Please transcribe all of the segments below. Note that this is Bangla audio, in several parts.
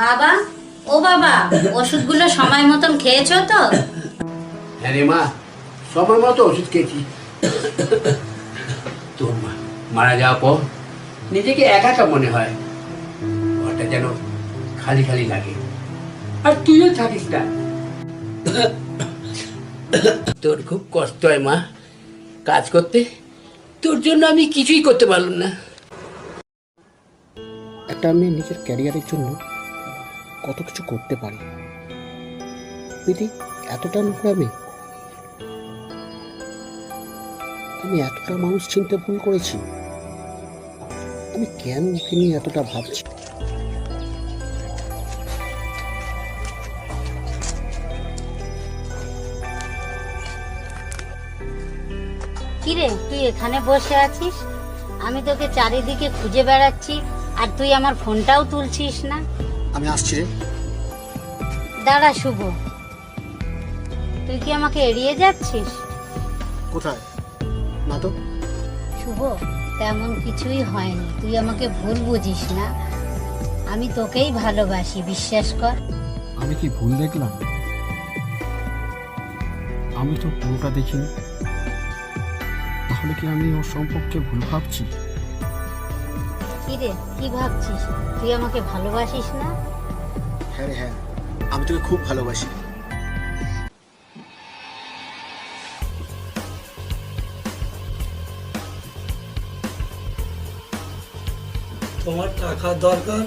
বাবা, ও বাবা, ওষুধগুলো সময় মতন খেয়েছো তো? হ্যাঁ রে মা সময় মতো ওষুধ খেয়েছি। মারা যাওয়ার পর নিজেকে একা মনে হয়। ঘরটা যেন খালি খালি লাগে। আর তুইও থাকিস না। তোর খুব কষ্ট হয় মা, কাজ করতে। তোর জন্য আমি কিছুই করতে পারলাম না। একটা মেয়ে নিজের ক্যারিয়ারের জন্য কত কিছু করতে পারে। প্রীতি, এতটা নোংরামে? আমি এতটা মানুষ চিনতে ভুল করেছি? আমি কেন ওকে নিয়ে এতটা ভাবছি? কিরে তুই এখানে বসে আছিস? আমি তোকে চারিদিকে খুঁজে বেড়াচ্ছি আর তুই আমার ফোনটাও তুলছিস না। আমি আসছি রে। দাঁড়া শুভ। তুই কি আমাকে এড়িয়ে যাচ্ছিস? কোথায়? না তো। শুভ? তেমন কিছুই হয়নি। তুই আমাকে ভুল বুঝিস না। আমি তোকেই ভালোবাসি বিশ্বাস কর। আমি কি ভুল দেখলাম? আমি তো পুরোটা দেখিনি। তাহলে কি আমি ওর সম্পর্কে ভুল ভাবছি? কিরে কি ভাবছিস? তুই আমাকে ভালোবাসিস না? হ্যাঁ রে হ্যাঁ। আমি তোকে খুব ভালোবাসি। তোমার টাকা দরকার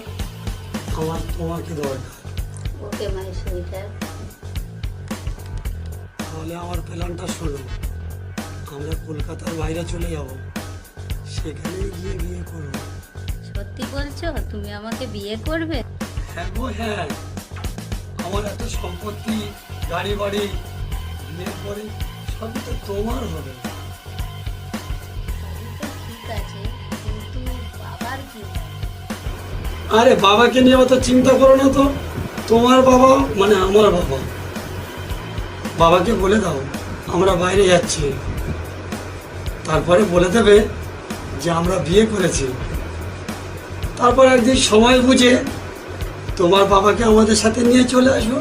আমার তোমাকে দরকার। Okay my sweeter. তাহলে আমার প্ল্যানটা শোনো। আমরা কলকাতার বাইরে চলে যাব। সেখানে গিয়ে বিয়ে করব। সত্যি বলছো? তুমি আমাকে বিয়ে করবে? হ্যাঁ গো হ্যাঁ। আমার এত সম্পত্তি গাড়ি বাড়ি বিয়ের পরে সবই তো তোমার হবে। ঠিক আছে কিন্তু আরে বাবাকে নিয়ে অত চিন্তা করো না তো। তোমার বাবা মানে আমার বাবা। বাবাকে বলে দাও, আমরা বাইরে যাচ্ছি। তারপরে বলে দেবে যে আমরা বিয়ে করেছি। তারপর একদিন সময় বুঝে তোমার বাবাকে আমাদের সাথে নিয়ে চলে আসব।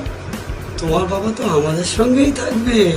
তোমার বাবা তো আমাদের সঙ্গেই থাকবে।